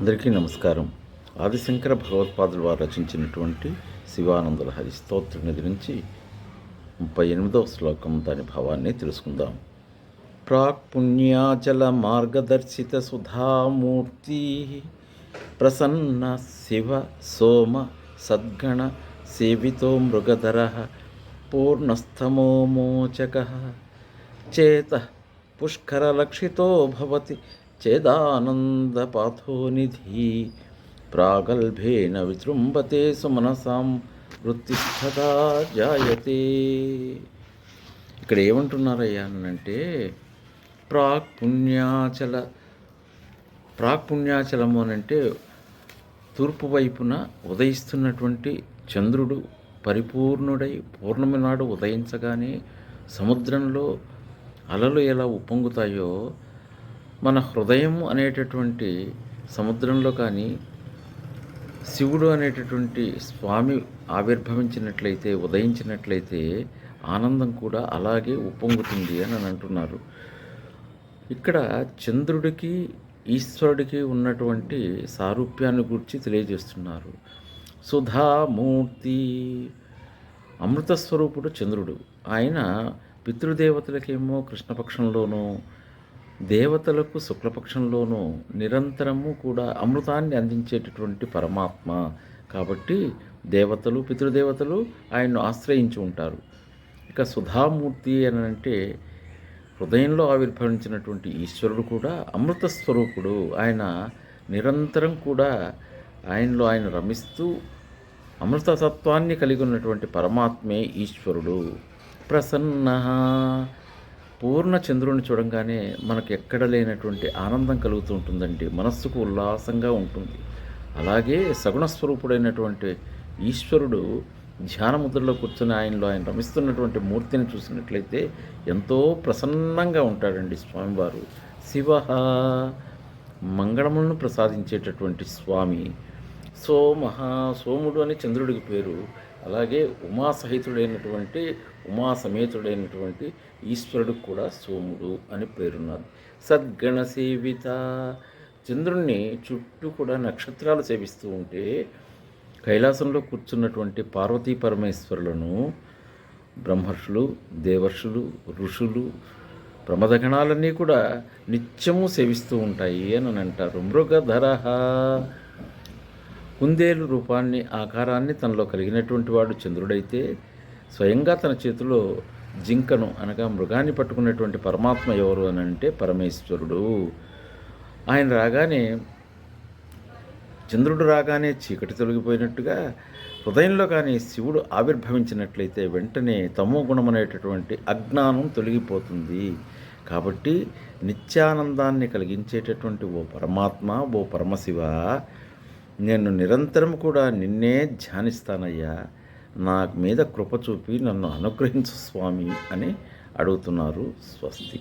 అందరికీ నమస్కారం. ఆదిశంకర భగవత్పాదులు వారు రచించినటువంటి శివానందుల హరి నిధి నుంచి ముప్పై ఎనిమిదవ శ్లోకం దాని భావాన్ని తెలుసుకుందాం. ప్రాక్ పుణ్యాచల మార్గదర్శిత సుధామూర్తి ప్రసన్న శివ సోమ సద్గణ సేవితో మృగధర పూర్ణస్థమోమోచక చేత పుష్కరలక్షితో భవతి చేదానందపాథో నిధి ప్రాగల్భేన విజృంభతే సుమనసాం వృత్తిస్థతా జాయతే. ఇక్కడ ఏమంటున్నారయ్యా అంటే ప్రాక్ పుణ్యాచల ప్రాక్ పుణ్యాచలము అని అంటే తూర్పు వైపున ఉదయిస్తున్నటువంటి చంద్రుడు పరిపూర్ణుడై పూర్ణమి నాడు ఉదయించగానే సముద్రంలో అలలు ఎలా ఉప్పొంగుతాయో మన హృదయం అనేటటువంటి సముద్రంలో కానీ శివుడు అనేటటువంటి స్వామి ఆవిర్భవించినట్లయితే ఉదయించినట్లయితే ఆనందం కూడా అలాగే ఉప్పొంగుతుంది అని అంటున్నారు. ఇక్కడ చంద్రుడికి ఈశ్వరుడికి ఉన్నటువంటి సారూప్యాన్ని గురించి తెలియజేస్తున్నారు. సుధామూర్తి అమృత స్వరూపుడు చంద్రుడు. ఆయన పితృదేవతలకేమో కృష్ణపక్షంలోనూ దేవతలకు శుక్లపక్షంలోనూ నిరంతరము కూడా అమృతాన్ని అందించేటటువంటి పరమాత్మ. కాబట్టి దేవతలు పితృదేవతలు ఆయన్ను ఆశ్రయించి ఉంటారు. ఇక సుధామూర్తి అని అంటే హృదయంలో ఆవిర్భవించినటువంటి ఈశ్వరుడు కూడా అమృత స్వరూపుడు. ఆయన నిరంతరం కూడా ఆయనలో ఆయన రమిస్తూ అమృతతత్వాన్ని కలిగి ఉన్నటువంటి పరమాత్మే ఈశ్వరుడు. ప్రసన్న పూర్ణ చంద్రుని చూడంగానే మనకు ఎక్కడ లేనటువంటి ఆనందం కలుగుతూ ఉంటుందండి. మనస్సుకు ఉల్లాసంగా ఉంటుంది. అలాగే సగుణ స్వరూపుడైనటువంటి ఈశ్వరుడు ధ్యానముద్రలో కూర్చుని కూర్చొని ఆయనలో ఆయన రమిస్తున్నటువంటి మూర్తిని చూసినట్లయితే ఎంతో ప్రసన్నంగా ఉంటాడండి స్వామివారు. శివ మంగళములను ప్రసాదించేటటువంటి స్వామి. సోమహ! సోముడు అని చంద్రుడికి పేరు అలాగే ఉమాసహితుడైనటువంటి ఉమా సమేతుడైనటువంటి ఈశ్వరుడికి కూడా సోముడు అని పేరున్నది. సద్గణ సేవిత చంద్రుణ్ణి చుట్టూ కూడా నక్షత్రాలు సేవిస్తూ ఉంటే కైలాసంలో కూర్చున్నటువంటి పార్వతీ పరమేశ్వరులను బ్రహ్మర్షులు దేవర్షులు ఋషులు ప్రమదగణాలన్నీ కూడా నిత్యము సేవిస్తూ ఉంటాయి అని అంటారు. మృగధర కుందేలు రూపాన్ని ఆకారాన్ని తనలో కలిగినటువంటి వాడు చంద్రుడైతే స్వయంగా తన చేతిలో జింకను అనగా మృగాన్ని పట్టుకున్నటువంటి పరమాత్మ ఎవరు అని అంటే పరమేశ్వరుడు. ఆయన రాగానే చంద్రుడు రాగానే చీకటి తొలగిపోయినట్టుగా హృదయంలో కానీ శివుడు ఆవిర్భవించినట్లయితే వెంటనే తమో గుణమనేటటువంటి అజ్ఞానం తొలగిపోతుంది. కాబట్టి నిత్యానందాన్ని కలిగించేటటువంటి ఓ పరమాత్మ ఓ పరమశివ నేను నిరంతరం కూడా నిన్నే ధ్యానిస్తానయ్యా. నా మీద కృప చూపి నన్ను అనుగ్రహించు స్వామి అని అడుగుతున్నారు స్వస్తి.